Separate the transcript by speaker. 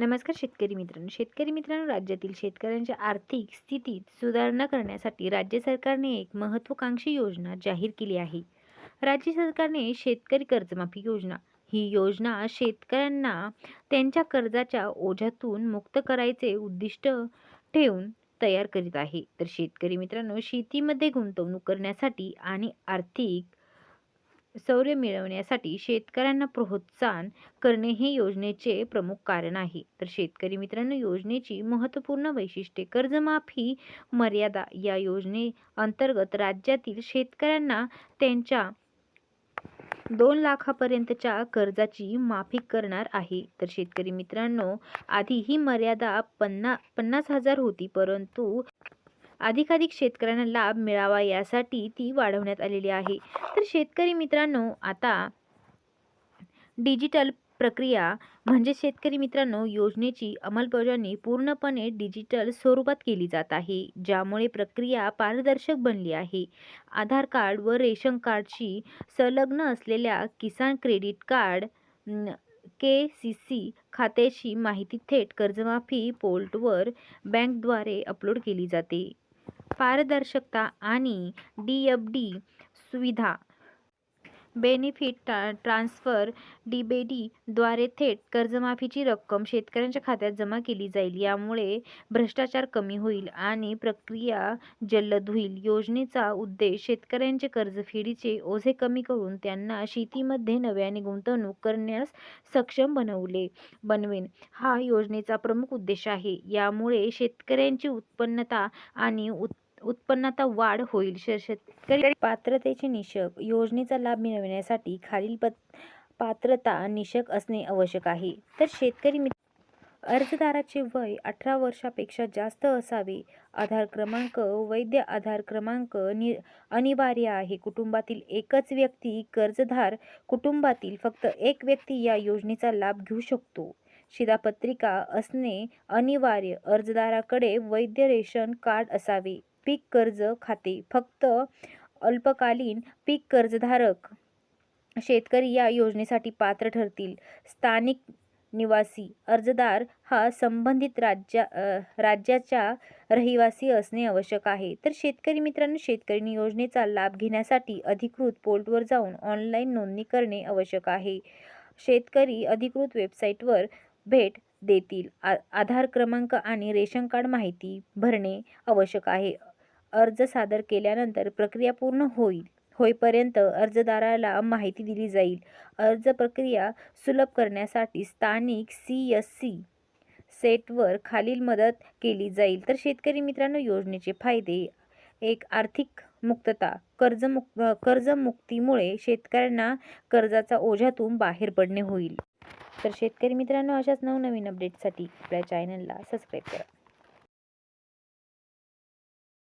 Speaker 1: नमस्कार शेतकरी मित्रांनो. शेतकरी मित्रांनो राज्यातील शेतकऱ्यांच्या आर्थिक स्थितीत सुधारणा करण्यासाठी राज्य सरकारने एक महत्त्वाकांक्षी योजना जाहीर केली आहे. राज्य सरकारने शेतकरी कर्जमाफी योजना. ही योजना शेतकऱ्यांना त्यांच्या कर्जाच्या ओझ्यातून मुक्त करायचे उद्दिष्ट ठेवून तयार करीत आहे. तर शेतकरी मित्रांनो शेतीमध्ये गुंतवणूक करण्यासाठी आणि आर्थिक शौर्य मिळवण्यासाठी शेतकऱ्यांना प्रोत्साहन करणे हे योजनेचे प्रमुख कारण आहे. तर शेतकरी मित्रांनो योजनेची महत्त्वपूर्ण वैशिष्ट्ये कर्जमाफी मर्यादा या योजने अंतर्गत राज्यातील शेतकऱ्यांना त्यांच्या दोन लाखापर्यंतच्या कर्जाची माफी करणार आहे. तर शेतकरी मित्रांनो आधी ही मर्यादा पन्ना पन्नास हजार होती परंतु अधिकाधिक शेतकऱ्यांना लाभ मिळावा यासाठी ती वाढवण्यात आलेली आहे. तर शेतकरी मित्रांनो आता डिजिटल प्रक्रिया म्हणजे शेतकरी मित्रांनो योजनेची अंमलबजावणी पूर्णपणे डिजिटल स्वरूपात केली जात आहे ज्यामुळे प्रक्रिया पारदर्शक बनली आहे. आधार कार्ड व रेशन कार्डशी संलग्न असलेल्या Kisan credit card K C C खात्याची माहिती थेट कर्जमाफी पोर्टवर बँकद्वारे अपलोड केली जाते. पारदर्शकता आणि डी एफ डी सुविधा. बेनिफिट ट्रा ट्रान्सफर डीबीडीद्वारे थेट कर्जमाफीची रक्कम शेतकऱ्यांच्या खात्यात जमा केली जाईल. यामुळे भ्रष्टाचार कमी होईल आणि प्रक्रिया जलद होईल. योजनेचा उद्देश शेतकऱ्यांचे कर्जफेडीचे ओझे कमी करून त्यांना शेतीमध्ये नव्याने गुंतवणूक करण्यास सक्षम बनवले बनवेन. हा योजनेचा प्रमुख उद्देश आहे. यामुळे शेतकऱ्यांची उत्पन्नता आणि उत् उत्पन्नात वाढ होईल. श शेतकरी पात्रतेचे निकष योजनेचा लाभ मिळविण्यासाठी खालील पत पात्रता निकष असणे आवश्यक आहे. तर शेतकरी मित्र अर्जदाराचे वय अठरा वर्षापेक्षा जास्त असावे. आधार क्रमांक वैध आधार क्रमांक नि अनिवार्य आहे. कुटुंबातील एकच व्यक्ती कर्जदार कुटुंबातील फक्त एक व्यक्ती या योजनेचा लाभ घेऊ शकतो. शिधापत्रिका असणे अनिवार्य. अर्जदाराकडे वैध रेशन कार्ड असावे. पीक कर्ज खाते. फक्त अल्पकालीन पीक कर्जधारक शेतकरी या योजनेसाठी पात्र ठरतील. स्थानिक निवासी अर्जदार हा संबंधित राज्या राज्याच्या रहिवासी असणे आवश्यक आहे. तर शेतकरी मित्रांनो शेतकरी योजनेचा लाभ घेण्यासाठी अधिकृत पोर्टवर जाऊन ऑनलाईन नोंदणी करणे आवश्यक आहे. शेतकरी अधिकृत वेबसाईटवर भेट देतील. आ आधार क्रमांक आणि रेशन कार्ड माहिती भरणे आवश्यक आहे. अर्ज सादर केल्यानंतर प्रक्रिया पूर्ण होईल. होईपर्यंत अर्जदाराला माहिती दिली जाईल. अर्ज प्रक्रिया सुलभ करण्यासाठी स्थानिक सी एस सी सेटवर खालील मदत केली जाईल. तर शेतकरी मित्रांनो योजनेचे फायदे. एक आर्थिक मुक्तता. कर्जमुक कर्जमुक्तीमुळे शेतकऱ्यांना कर्जाचा ओझ्यातून बाहेर पडणे होईल. तर शेतकरी मित्रांनो अशाच नवनवीन अपडेटसाठी आपल्या चॅनलला सबस्क्राईब करा.